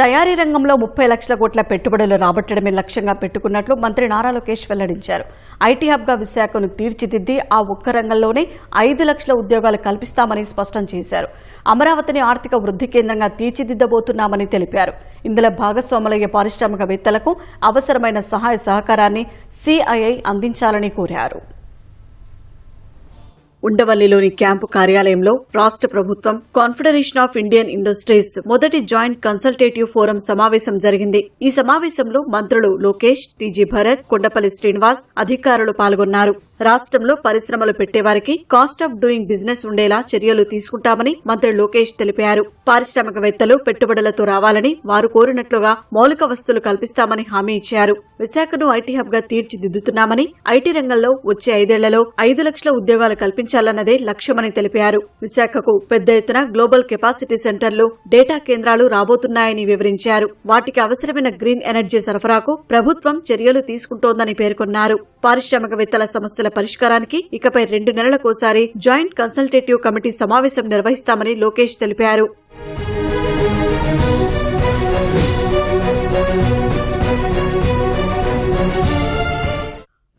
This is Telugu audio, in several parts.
తయారీ రంగంలో ముప్పై లక్షల కోట్ల పెట్టుబడులు రాబట్టడమే లక్ష్యంగా పెట్టుకున్నట్లు మంత్రి నారా లోకేష్ వెల్లడించారు. ఐటీ హబ్గా విశాఖను తీర్చిదిద్ది ఆ ఒక్క రంగంలోనే ఐదు లక్షల ఉద్యోగాలు కల్పిస్తామని స్పష్టం చేశారు. అమరావతిని ఆర్థిక వృద్ధి కేంద్రంగా తీర్చిదిద్దబోతున్నామని తెలిపారు. ఇందులో భాగస్వాములయ్యే పారిశ్రామికవేత్తలకు అవసరమైన సహాయ సహకారాన్ని సిఐఐ అందించాలని కోరారు. ఉండవల్లిలోని క్యాంపు కార్యాలయంలో రాష్ట్ర ప్రభుత్వం కాన్ఫెడరేషన్ ఆఫ్ ఇండియన్ ఇండస్ట్రీస్ మొదటి జాయింట్ కన్సల్టేటివ్ ఫోరం సమావేశం జరిగింది. ఈ సమావేశంలో మంత్రులు లోకేష్ టీజీ భరత్ కొండపల్లి శ్రీనివాస్ అధికారులు పాల్గొన్నారు. రాష్ట్రంలో పరిశ్రమలు పెట్టేవారికి కాస్ట్ ఆఫ్ డూయింగ్ బిజినెస్ ఉండేలా చర్యలు తీసుకుంటామని మంత్రి లోకేష్ తెలిపారు. పారిశ్రామికవేత్తలు పెట్టుబడులతో రావాలని వారు కోరినట్లుగా మౌలిక వస్తువులు కల్పిస్తామని హామీ ఇచ్చారు. విశాఖను ఐటీ హబ్గా తీర్చిదిద్దుతున్నామని ఐటీ రంగంలో వచ్చే ఐదేళ్ళలో ఐదు లక్షల ఉద్యోగాలు కల్పించారు కల్పించాలన్నదే లక్ష్యమని తెలిపారు. విశాఖకు పెద్ద ఎత్తున గ్లోబల్ కెపాసిటీ సెంటర్లు డేటా కేంద్రాలు రాబోతున్నాయని వివరించారు. వాటికి అవసరమైన గ్రీన్ ఎనర్జీ సరఫరాకు ప్రభుత్వం చర్యలు తీసుకుంటోందని పేర్కొన్నారు. పారిశ్రామికవేత్తల సమస్యల పరిష్కారానికి ఇకపై రెండు నెలలకోసారి జాయింట్ కన్సల్టేటివ్ కమిటీ సమావేశం నిర్వహిస్తామని లోకేష్ తెలిపారు.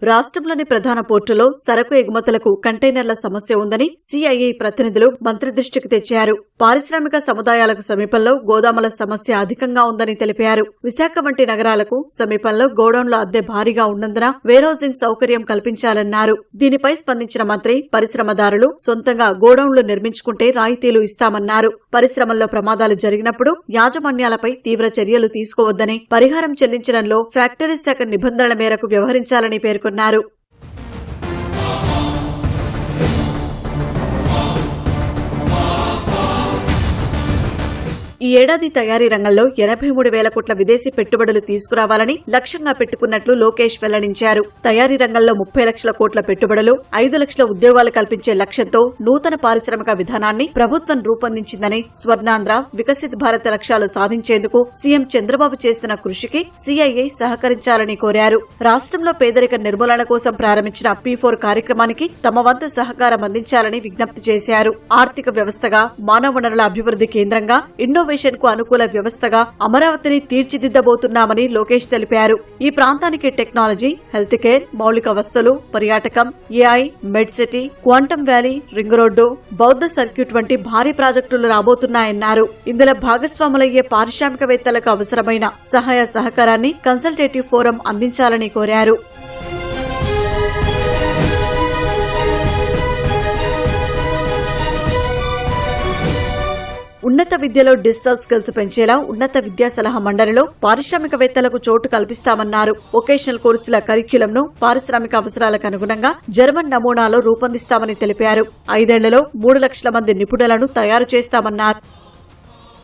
రాష్ట్రంలోని ప్రధాన పోర్టులో సరకు ఎగుమతులకు కంటైనర్ల సమస్య ఉందని సిఐఐ ప్రతినిధులు మంత్రి దృష్టికి తెచ్చారు. పారిశ్రామిక సముదాయాలకు సమీపంలో గోదాముల సమస్య అధికంగా ఉందని తెలిపారు. విశాఖ వంటి నగరాలకు సమీపంలో గోడౌన్ల అద్దె భారీగా ఉన్నందున వేరోజింగ్ సౌకర్యం కల్పించాలన్నారు. దీనిపై స్పందించిన మంత్రి పరిశ్రమదారులు సొంతంగా గోడౌన్లు నిర్మించుకుంటే రాయితీలు ఇస్తామన్నారు. పరిశ్రమల్లో ప్రమాదాలు జరిగినప్పుడు యాజమాన్యాలపై తీవ్ర చర్యలు తీసుకోవద్దని పరిహారం చెల్లించడంలో ఫ్యాక్టరీ శాఖ నిబంధనల మేరకు వ్యవహరించాలని పేర్కొన్నారు. అన్నారు ఈ ఏడాది తయారీ రంగంలో ఎనభై మూడు వేల కోట్ల విదేశీ పెట్టుబడులు తీసుకురావాలని లక్ష్యంగా పెట్టుకున్నట్లు లోకేష్ వెల్లడించారు. తయారీ రంగంలో ముప్పై లక్షల కోట్ల పెట్టుబడులు ఐదు లక్షల ఉద్యోగాలు కల్పించే లక్ష్యంతో నూతన పారిశ్రామిక విధానాన్ని ప్రభుత్వం రూపొందించిందని స్వర్ణాంధ్ర వికసిత్ భారత్ లక్ష్యాలు సాధించేందుకు సీఎం చంద్రబాబు చేస్తున్న కృషికి సీఐఐ సహకరించాలని కోరారు. రాష్ట్రంలో పేదరిక నిర్మూలన కోసం ప్రారంభించిన పీ ఫోర్ కార్యక్రమానికి తమ వంతు సహకారం అందించాలని విజ్ఞప్తి చేశారు. ఆర్థిక వ్యవస్థగా మానవ వనరుల అభివృద్ధి కేంద్రంగా ఇన్నోవేషన్ కు అనుకూల వ్యవస్థగా అమరావతిని తీర్చిదిద్దబోతున్నామని లోకేష్ తెలిపారు. ఈ ప్రాంతానికి టెక్నాలజీ హెల్త్ కేర్ మౌలిక వస్తువులు పర్యాటకం AI med city quantum valley ring road బౌద్ధ సర్క్యూట్ వంటి భారీ ప్రాజెక్టులు రాబోతున్నాయన్నారు. ఇందులో భాగస్వాములయ్యే పారిశ్రామికవేత్తలకు అవసరమైన సహాయ సహకారాన్ని కన్సల్టేటివ్ ఫోరం అందించాలని కోరారు. ఉన్నత విద్యలో డిజిటల్ స్కిల్స్ పెంచేలా ఉన్నత విద్యా సలహా మండలిలో పారిశ్రామికవేత్తలకు చోటు కల్పిస్తామన్నారు. వొకేషనల్ కోర్సుల కరిక్యులంను పారిశ్రామిక అవసరాలకు అనుగుణంగా జర్మన్ నమూనాలో రూపొందిస్తామని తెలిపారు. ఐదేళ్ళలో మూడు లక్షల మంది నిపుణులను తయారు చేస్తామన్నారు.